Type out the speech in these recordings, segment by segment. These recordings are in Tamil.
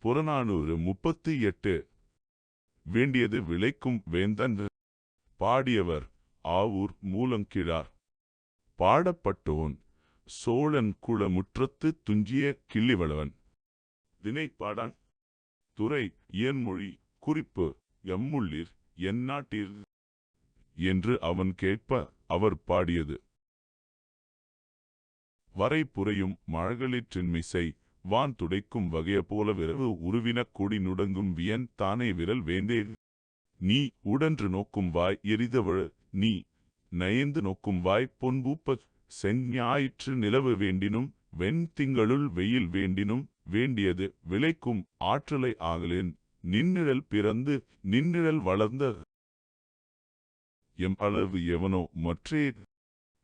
புறநானூறு முப்பத்து எட்டு. வேண்டியது விளைக்கும் வேந்தன். பாடியவர் ஆவூர் மூலங்கிழார். பாடப்பட்டோன் சோழன் குளமுற்றத்து துஞ்சிய கிள்ளிவளவன். தினைப்பாடான் துறை இயன்மொழி குறிப்பு எம்முள்ளிர் எந்நாட்டீர் என்று அவன் கேட்ப அவர் பாடியது. வரை புரையும் மழகளிற்றின்மிசை வான் துடைக்கும் வகைய போல விரவு உருவினக் கொடி நுடங்கும் வியன் தானே விரல் வேந்தே நீ உடன்று நோக்கும் வாய் எரிதவழ நீ நயந்து நோக்கும் வாய் பொன்பூப்ப செஞ்ஞாயிற்று நிலவு வேண்டினும் வெண் திங்களுள் வெயில் வேண்டினும் வேண்டியது விளைக்கும் ஆற்றலை ஆகலேன். நின்னிழல் பிறந்து நின்னிழல் வளர்ந்த எம் அளவு எவனோ மற்றே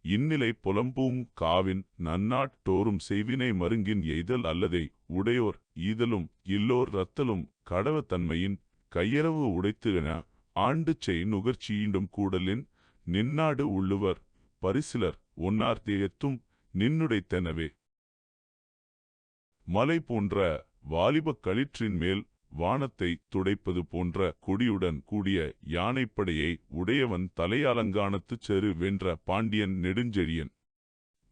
இந்நிலை புலம்பூங் காவின் நன்னாட்டோறும் செய்வினை மருங்கின் எய்தல் அல்லதை உடையோர் ஈதலும் இல்லோர் ரத்தலும் கடவத்தன்மையின் கையளவு உடைத்துகன ஆண்டு செய் நுகர்ச்சியீண்டும் கூடலின் நின்னாடு உள்ளுவர் பரிசிலர் ஒன்னார் தேயத்தும் நின்னுடைத்தெனவே. மலை போன்ற வாலிபக் களிற்றின் மேல் வானத்தை துடைப்பது போன்ற கொடியுடன் கூடிய யானைப்படையை உடையவன் தலையாலங்கானத்துச் செரு வென்ற பாண்டியன் நெடுஞ்செழியன்.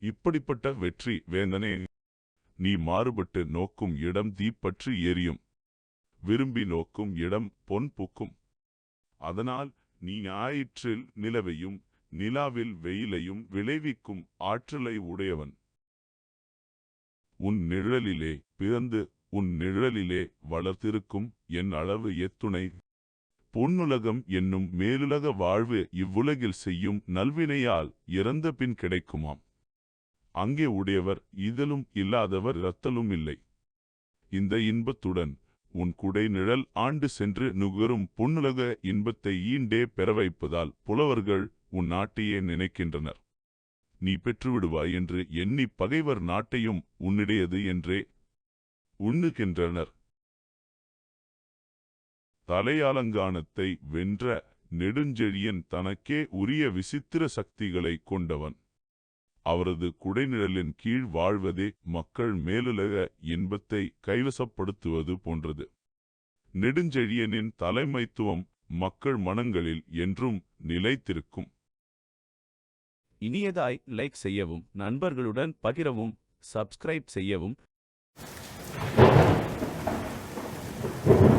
இப்படிப்பட்ட வெற்றி வேந்தனே நீ மாறுபட்டு நோக்கும் இடம் தீப்பற்றி எரியும். விரும்பி நோக்கும் இடம் பொன் பூக்கும். அதனால் நீ ஞாயிற்றில் நிலவையும் நிலாவில் வெயிலையும் விளைவிக்கும் ஆற்றலை உடையவன். உன் நிழலிலே பிறந்து உன் நிழலிலே வளர்த்திருக்கும் என் அளவு எத்துணை. பொன்னுலகம் என்னும் மேலுலக வாழ்வு இவ்வுலகில் செய்யும் நல்வினையால் இறந்த பின் கிடைக்குமாம். அங்கே உடையவர் இதலும் இல்லாதவர் இரத்தலும் இல்லை. இந்த இன்பத்துடன் உன் குடை நிழல் ஆண்டு சென்று நுகரும் பொன்னுலக இன்பத்தை ஈண்டே பெற வைப்பதால் புலவர்கள் உன் நாட்டையே நினைக்கின்றனர். நீ பெற்றுவிடுவாய் என்று எண்ணி பகைவர் நாட்டையும் உன்னிடையது என்றே உண்ணுகின்றனர். தலையாலங்கானத்தை வென்ற நெடுஞ்செழியன் தனக்கே உரிய விசித்திர சக்திகளை கொண்டவன். அவரது குடைநிழலின் கீழ் வாழ்வதே மக்கள் மேலுலக இன்பத்தை கைவசப்படுத்துவது போன்றது. நெடுஞ்செழியனின் தலைமைத்துவம் மக்கள் மனங்களில் என்றும் நிலைத்திருக்கும். இனியதாய் லைக் செய்யவும் நண்பர்களுடன் பகிரவும் சப்ஸ்கிரைப் செய்யவும் Thank you.